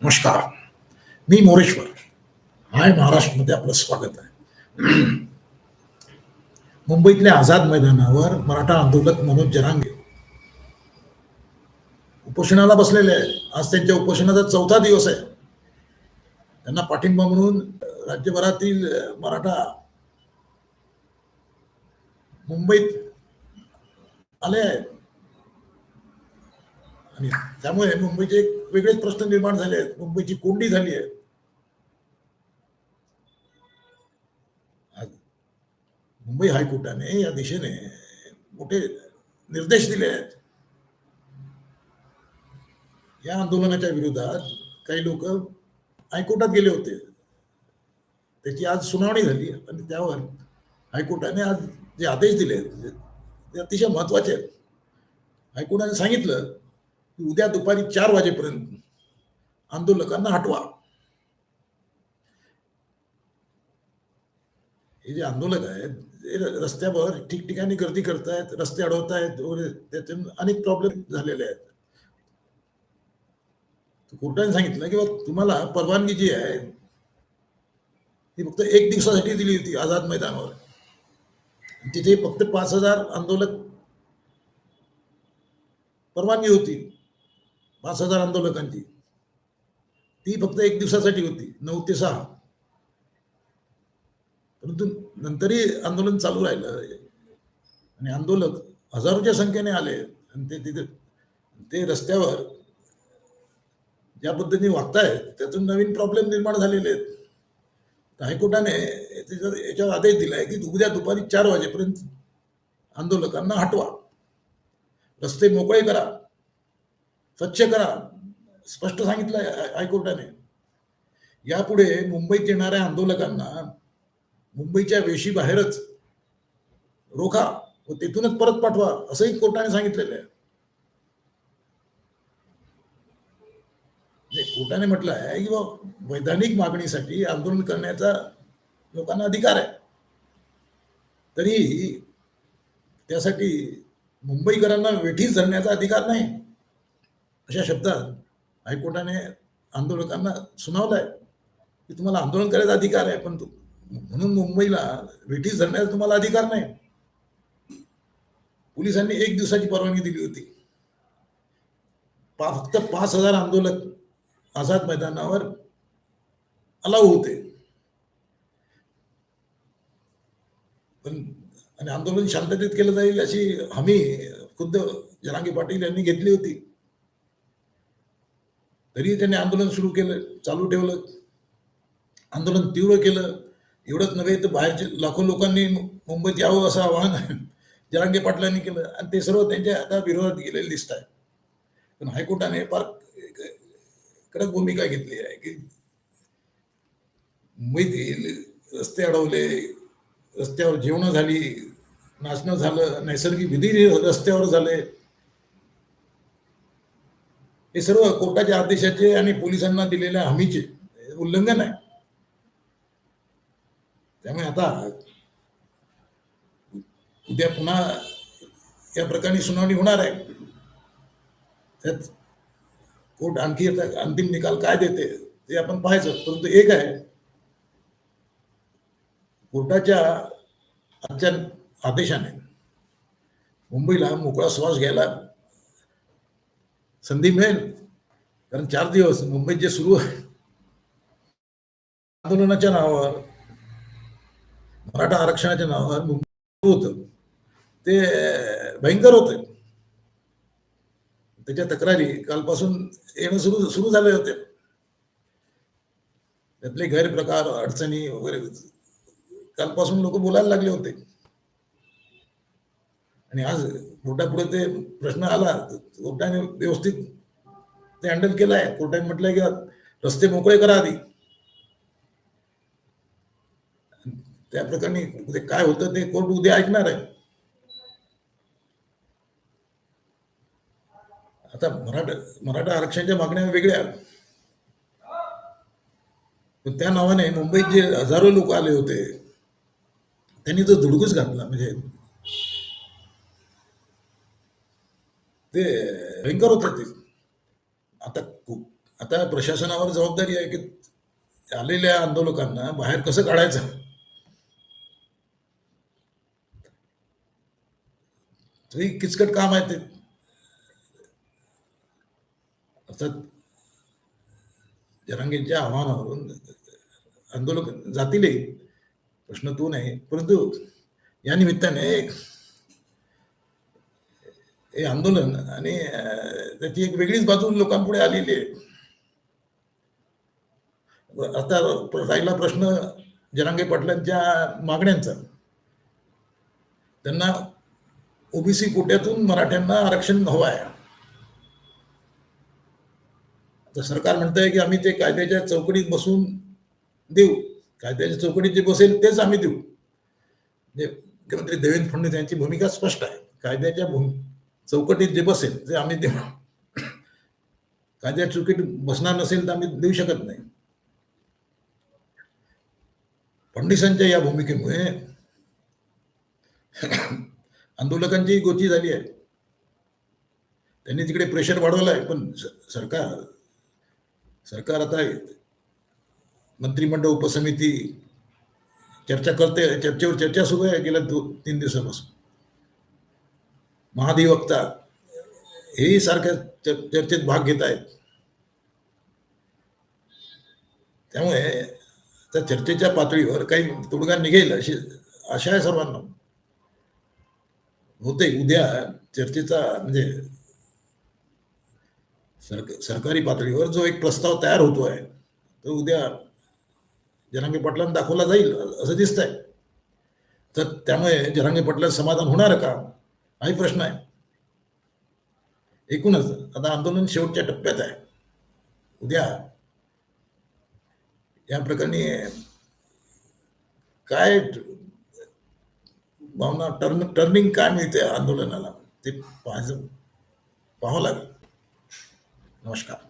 नमस्कार. मी मोरेश्वर. हाय महाराष्ट्रमध्ये आपलं स्वागत आहे. मुंबईतल्या आझाद मैदानावर मराठा आंदोलक मनोज जरांगे उपोषणाला बसलेले आहेत. आज त्यांच्या उपोषणाचा चौथा दिवस आहे. त्यांना पाठिंबा म्हणून राज्यभरातील मराठा मुंबईत आले आहेत. आणि त्यामुळे मुंबईचे एक वेगळेच प्रश्न निर्माण झाले आहेत. मुंबईची कोंडी झाली आहे. आज मुंबई हायकोर्टाने या दिशेने मोठे निर्देश दिले आहेत. या आंदोलनाच्या विरोधात काही लोक हायकोर्टात गेले होते. त्याची आज सुनावणी झाली आणि त्यावर हायकोर्टाने आज जे आदेश दिले आहेत ते अतिशय महत्त्वाचे आहेत. हायकोर्टाने सांगितलं की उद्या दुपारी चार वाजेपर्यंत आंदोलकांना हटवा. हे जे आंदोलक आहेत रस्त्यावर ठिकठिकाणी गर्दी करतायत रस्ते अडवतायत वगैरे त्यातून अनेक प्रॉब्लेम झालेले आहेत. कोर्टाने सांगितलं की तुम्हाला परवानगी जी आहे ती फक्त एक दिवसासाठी दिली होती आझाद मैदानावर. तिथे फक्त पाच हजार आंदोलक परवानगी होती. पाच हजार आंदोलकांची ती फक्त एक दिवसासाठी होती नऊ ते सहा. परंतु नंतरही आंदोलन चालू राहिलं. आणि आंदोलक हजारोच्या संख्येने आले. आणि ते तिथे ते रस्त्यावर ज्या पद्धतीने वागतायत त्यातून नवीन प्रॉब्लेम निर्माण झालेले आहेत. तर हायकोर्टाने त्याच्यावर याच्यावर आदेश दिला आहे की उद्या दुपारी चार वाजेपर्यंत आंदोलकांना हटवा. रस्ते मोकळे करा. स्वच्छ करा. स्पष्ट सांगितलं हायकोर्टाने. यापुढे मुंबईत येणाऱ्या आंदोलकांना मुंबईच्या वेशी बाहेरच रोखा व तेथूनच परत पाठवा असंही कोर्टाने सांगितलेलं आहे. म्हणजे कोर्टाने म्हटलं आहे की वैधानिक मागणीसाठी आंदोलन करण्याचा लोकांना अधिकार आहे. तरी त्यासाठी मुंबईकरांना वेठीस धरण्याचा अधिकार नाही. अशा शब्दात हायकोर्टाने आंदोलकांना सुनावलंय की तुम्हाला आंदोलन करायचा अधिकार आहे पण म्हणून मुंबईला वेठीस धरण्याचा तुम्हाला अधिकार नाही. पोलिसांनी एक दिवसाची परवानगी दिली होती. पा फक्त पाच हजार आंदोलक आझाद मैदानावर अलाव होते. पण आणि आंदोलन शांततेत केलं जाईल अशी हमी खुद्द जरांगे पाटील यांनी घेतली होती. तरी त्यांनी आंदोलन सुरू केलं चालू ठेवलं. आंदोलन तीव्र केलं. एवढंच नव्हे तर बाहेरचे लाखो लोकांनी मुंबईत यावं असं आवाहन जरांगे पाटलांनी केलं. आणि ते सर्व त्यांच्या आता विरोधात गेलेले दिसत आहे पण हायकोर्टाने फार कडक भूमिका घेतली आहे की मुंबईत रस्ते अडवले रस्त्यावर जेवणं झाली नाचणं झालं नैसर्गिक विधी रस्त्यावर झाले. हे सर्व कोर्टाच्या आदेशाचे आणि पोलिसांना दिलेल्या हमीचे उल्लंघन आहे. त्यामुळे आता उद्या पुन्हा या प्रकरणी सुनावणी होणार आहे. त्यात कोर्ट आणखी आता अंतिम निकाल काय देते ते आपण पाहायचं परंतु एक आहे कोर्टाच्या आजच्या आदेशाने मुंबईला मोकळा श्वास घ्यायला संधी मिळेल. कारण चार दिवस मुंबईत जे सुरू आहे आंदोलनाच्या नावावर मराठा आरक्षणाच्या नावावर मुंबई होतं. ते भयंकर होते. त्याच्या तक्रारी कालपासून येणं सुरू सुरू झाले होते. त्यातले गैरप्रकार अडचणी वगैरे कालपासून लोक बोलायला लागले होते. आणि आज कोर्टापुढे ते प्रश्न आला. कोर्टाने व्यवस्थित ते हँडल केलं आहे कोर्टाने म्हटलंय की रस्ते मोकळे करा आधी. त्या प्रकरणी ते काय होतं ते कोर्ट उद्या ऐकणार आहे. आता मराठा मराठा आरक्षणाच्या मागण्या वेगळ्या. पण त्या नावाने मुंबईत जे हजारो लोक आले होते त्यांनी तो धुडगूस घातला. म्हणजे ते भयंकर होत ते. आता आता प्रशासनावर जबाबदारी आहे की आलेल्या आंदोलकांना बाहेर कसं काढायचं? तरी किचकट काम आहे ते. अर्थात जरांगींच्या आव्हानावरून आंदोलक जातीलही. प्रश्न तो नाही. परंतु या निमित्ताने एक हे आंदोलन आणि त्याची एक वेगळीच बाजू लोकांपुढे आलेली आहे. आता राहिला प्रश्न जनांगे पाटलांच्या मागण्यांचा. त्यांना ओबीसी कोट्यातून मराठ्यांना आरक्षण हवं आहे. आता सरकार म्हणतंय की आम्ही ते कायद्याच्या चौकटीत बसून देऊ. कायद्याच्या चौकटीत जे बसेल तेच आम्ही देऊ. म्हणजे मुख्यमंत्री देवेंद्र फडणवीस यांची भूमिका स्पष्ट आहे. कायद्याच्या भूम चौकटीत जे बसेल ते आम्ही देऊ कायद्या चौकटीत बसणार नसेल तर आम्ही देऊ शकत नाही. फडणवीसांच्या या भूमिकेमुळे आंदोलकांची गोची झाली आहे. त्यांनी तिकडे प्रेशर वाढवलं आहे पण सरकार सरकार आता मंत्रिमंडळ उपसमिती चर्चा करते चर्चेवर चर्चा सुरू आहे. गेल्या दो तीन दिवसापासून. महाधिवक्ता हेही सारख्या चर्चेत भाग घेत आहेत. त्यामुळे त्या चर्चेच्या पातळीवर काही तोडगा निघेल अशी आशा आहे सर्वांना. होते उद्या चर्चेचा म्हणजे सरक सरकारी पातळीवर जो एक प्रस्ताव तयार होतो आहे तो उद्या जनांगी पाटलांना दाखवला जाईल असं दिसतंय. तर त्यामुळे जनांगी पाटलांना समाधान होणार का? हाही प्रश्न आहे. एकूणच आता आंदोलन शेवटच्या टप्प्यात आहे. उद्या या प्रकरणी काय भावना टर्न टर्निंग काय मिळते आंदोलनाला ते पाहायचं पाहावं लागेल. नमस्कार.